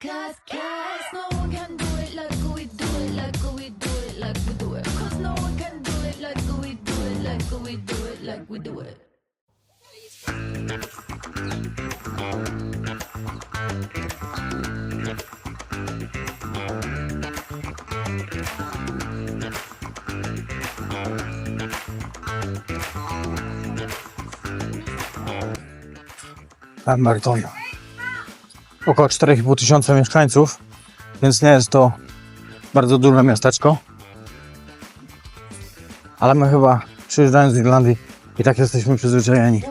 Cause, cause no one can do it like we do it, like we do it, like we do it. Cause no one can do it like we do it, like we do it, like we do it. Pemberton. Około 4,5 tysiąca mieszkańców, więc nie jest to bardzo duże miasteczko. Ale my chyba przyjeżdżając z Irlandii i tak jesteśmy przyzwyczajeni.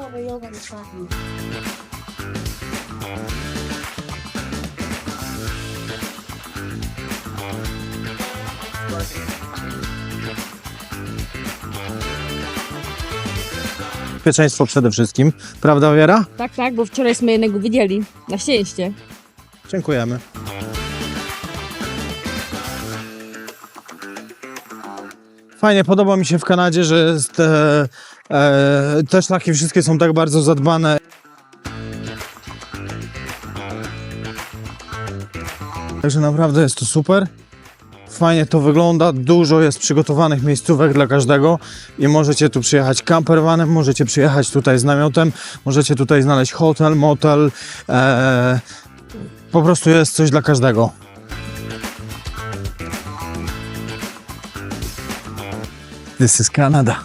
Bezpieczeństwo przede wszystkim, prawda Wiera? Tak, tak, bo wczorajśmy jednego widzieli. Na szczęście. Dziękujemy. Fajnie, podoba mi się w Kanadzie, że jest, e, e, te szlaki wszystkie są tak bardzo zadbane. Także naprawdę jest to super. Fajnie to wygląda, dużo jest przygotowanych miejscówek dla każdego i możecie tu przyjechać campervanem, możecie przyjechać tutaj z namiotem, możecie tutaj znaleźć hotel, motel, e, po prostu jest coś dla każdego. This is Canada.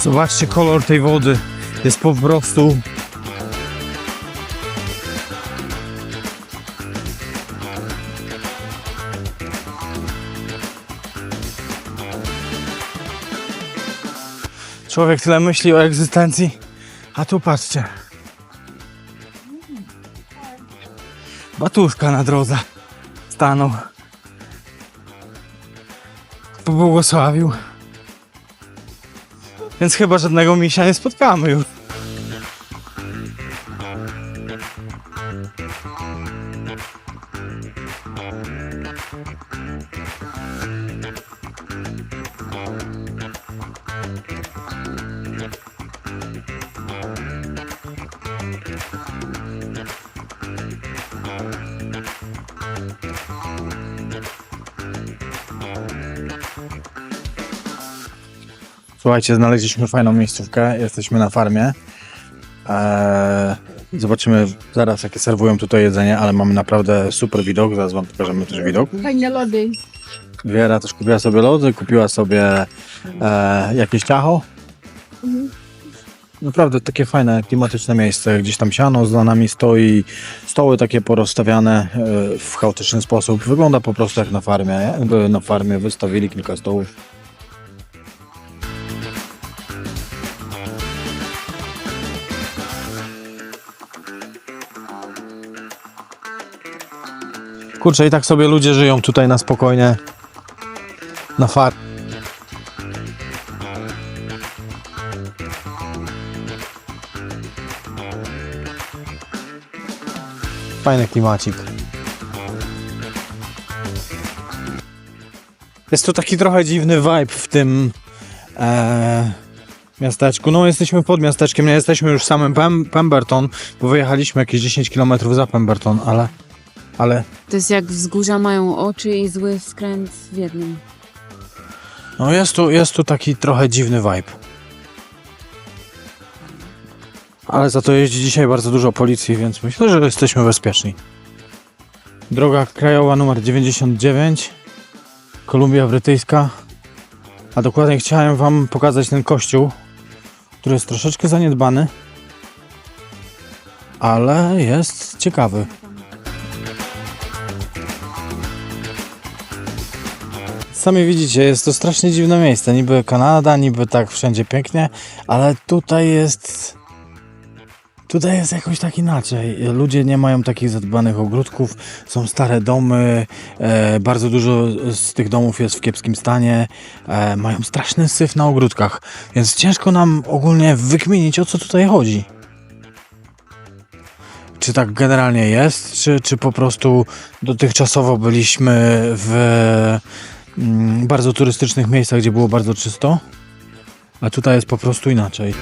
Zobaczcie kolor tej wody. Jest po prostu Człowiek tyle myśli o egzystencji, a tu patrzcie. Batuszka na drodze stanął. Pobłogosławił. Więc chyba żadnego misia nie spotkamy już. Słuchajcie, znaleźliśmy fajną miejscówkę. Jesteśmy na farmie. Eee, zobaczymy zaraz, jakie serwują tutaj jedzenie, ale mamy naprawdę super widok. Zaraz Wam pokażemy też widok. Fajne lody. Wiera też kupiła sobie lody, kupiła sobie e, jakieś ciacho. Naprawdę takie fajne, klimatyczne miejsce. Gdzieś tam siano za nami stoi, stoły takie porozstawiane e, w chaotyczny sposób. Wygląda po prostu jak na farmie. Jakby na farmie wystawili kilka stołów. Kurczę, i tak sobie ludzie żyją tutaj na spokojnie. Na far. Fajny klimacik. Jest tu taki trochę dziwny vibe w tym e, miasteczku. No, jesteśmy pod miasteczkiem, nie jesteśmy już w samym Pem Pemberton, bo wyjechaliśmy jakieś 10 km za Pemberton, ale, ale To jest jak wzgórza mają oczy i zły skręt w jednym. No jest tu, jest tu taki trochę dziwny vibe. Ale za to jeździ dzisiaj bardzo dużo policji, więc myślę, że jesteśmy bezpieczni. Droga krajowa numer 99, Kolumbia Brytyjska. A dokładnie chciałem Wam pokazać ten kościół, który jest troszeczkę zaniedbany, ale jest ciekawy. Sami widzicie, jest to strasznie dziwne miejsce. Niby Kanada, niby tak wszędzie pięknie, ale tutaj jest. Tutaj jest jakoś tak inaczej. Ludzie nie mają takich zadbanych ogródków, są stare domy, e, bardzo dużo z tych domów jest w kiepskim stanie, e, mają straszny syf na ogródkach, więc ciężko nam ogólnie wykminić o co tutaj chodzi. Czy tak generalnie jest, czy, czy po prostu dotychczasowo byliśmy w mm, bardzo turystycznych miejscach, gdzie było bardzo czysto, a tutaj jest po prostu inaczej.